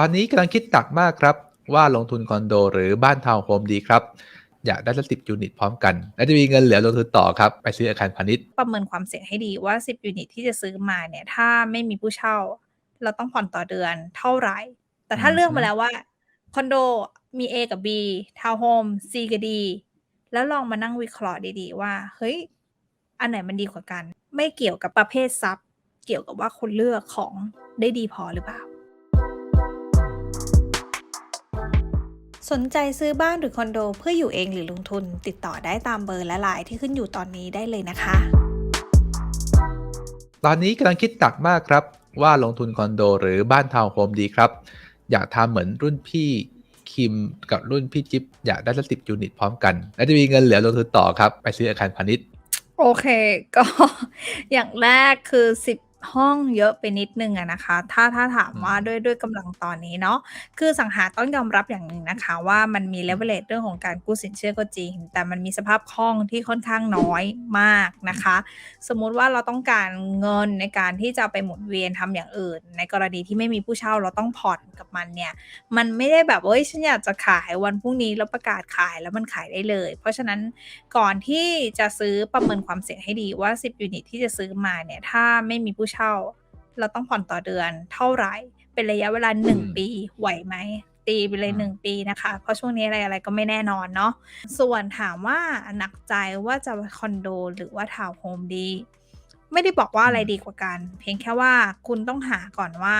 ตอนนี้กำลังคิดหนักมากครับ ว่าลงทุนคอนโดหรือบ้านทาวน์โฮมดีครับ อยากได้สักสิบยูนิตพร้อมกัน และจะมีเงินเหลือลงทุนต่อครับ ไปซื้ออาคารพาณิชย์ประเมินความเสี่ยงให้ดีว่า 10 ยูนิตที่จะซื้อมาเนี่ย ถ้าไม่มีผู้เช่า เราต้องผ่อนต่อเดือนเท่าไหร่ แต่ถ้าเลือกมาแล้วว่าคอนโดมี A กับ B ทาวน์โฮม C กับ D แล้วลองมานั่งวิเคราะห์ดีๆว่า เฮ้ย อันไหนมันดีกว่ากัน ไม่เกี่ยวกับประเภททรัพย์ เกี่ยวกับว่าคุณเลือกของได้ดีพอหรือเปล่า สนใจซื้อบ้านหรือคอนโดเพื่ออยู่เองหรือลงทุน ติดต่อได้ตามเบอร์และไลน์ที่ขึ้นอยู่ตอนนี้ได้เลยนะคะ ตอนนี้กำลังคิดหนักมากครับ ว่าลงทุนคอนโดหรือบ้านทาวน์โฮมดีครับ อยากทำเหมือนรุ่นพี่คิมกับรุ่นพี่จิ๊บอยากได้สักสิบยูนิตพร้อมกัน และจะมีเงินเหลือลงทุนต่อครับ ไปซื้ออาคารพาณิชย์ โอเค ก็อย่างแรกคือ 10 ห้องเยอะไปนิดหนึ่งอะนะคะ ถ้า ถ้าถามอืมว่าด้วย ด้วยกำลังตอนนี้เนาะ คือสังหาต้องยอมรับอย่างหนึ่งนะคะว่า มันมี leverage เรื่องของการกู้สินเชื่อก็จริง แต่มันมีสภาพคล่องที่ค่อนข้างน้อยมากนะคะ สมมุติว่าเราต้องการเงินในการที่จะไปหมุนเวียนทำอย่างอื่น ในกรณีที่ไม่มีผู้เช่าเราต้องผ่อนกับมันเนี่ย มันไม่ได้แบบ เฮ้ย ฉันอยากจะขายวันพรุ่งนี้ แล้วประกาศขายแล้วมันขายได้เลย เพราะฉะนั้นก่อนที่จะซื้อประเมินความเสี่ยงให้ดีว่า 10 ยูนิตที่จะซื้อมาเนี่ย ถ้าไม่มีผู้เช่าเราต้องผ่อนต่อเดือนเท่าไหร่ เป็นระยะเวลาอืม1ปีไหวไหมตีไปเลยอืม1ปีนะคะ เพราะช่วงนี้อะไรอะไรก็ไม่แน่นอนเนาะส่วนถามว่าหนักใจว่าจะคอนโดหรือว่าทาวน์โฮมดี ไม่ได้บอกว่าอะไรดีกว่ากัน เพียงแค่ว่าคุณต้องหาก่อนว่า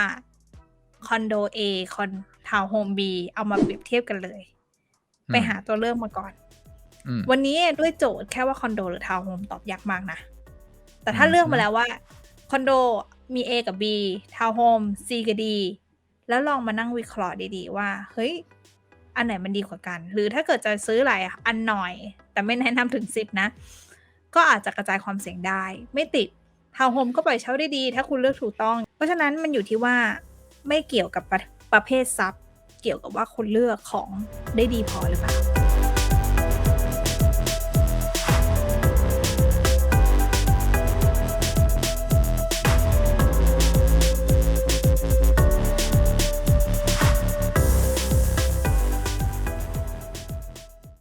คอนโด A คอนทาวน์โฮม B เอามาเปรียบเทียบกันเลย ไปหาตัวเลือกมาก่อนอืมวันนี้ด้วยโจทย์แค่ว่าคอนโดหรือทาวน์โฮมตอบยากมากนะ แต่ถ้าอืมเลือกมาแล้วว่า คอนโดมี A กับ B ทาวน์โฮม C กับ D แล้วลองมานั่งวิเคราะห์ดีๆ ว่า เฮ้ย อันไหนมันดีกว่ากัน หรือถ้าเกิดจะซื้อหลายอันหน่อย แต่ไม่แนะนำถึง 10 นะ ก็อาจจะกระจายความเสี่ยงได้ ไม่ติดทาวน์โฮมก็ปล่อยเช่าได้ดี ถ้าคุณเลือกถูกต้อง เพราะฉะนั้นมันอยู่ที่ว่าไม่เกี่ยวกับประประเภททรัพย์ เกี่ยวกับว่าคุณเลือกของได้ดีพอหรือเปล่า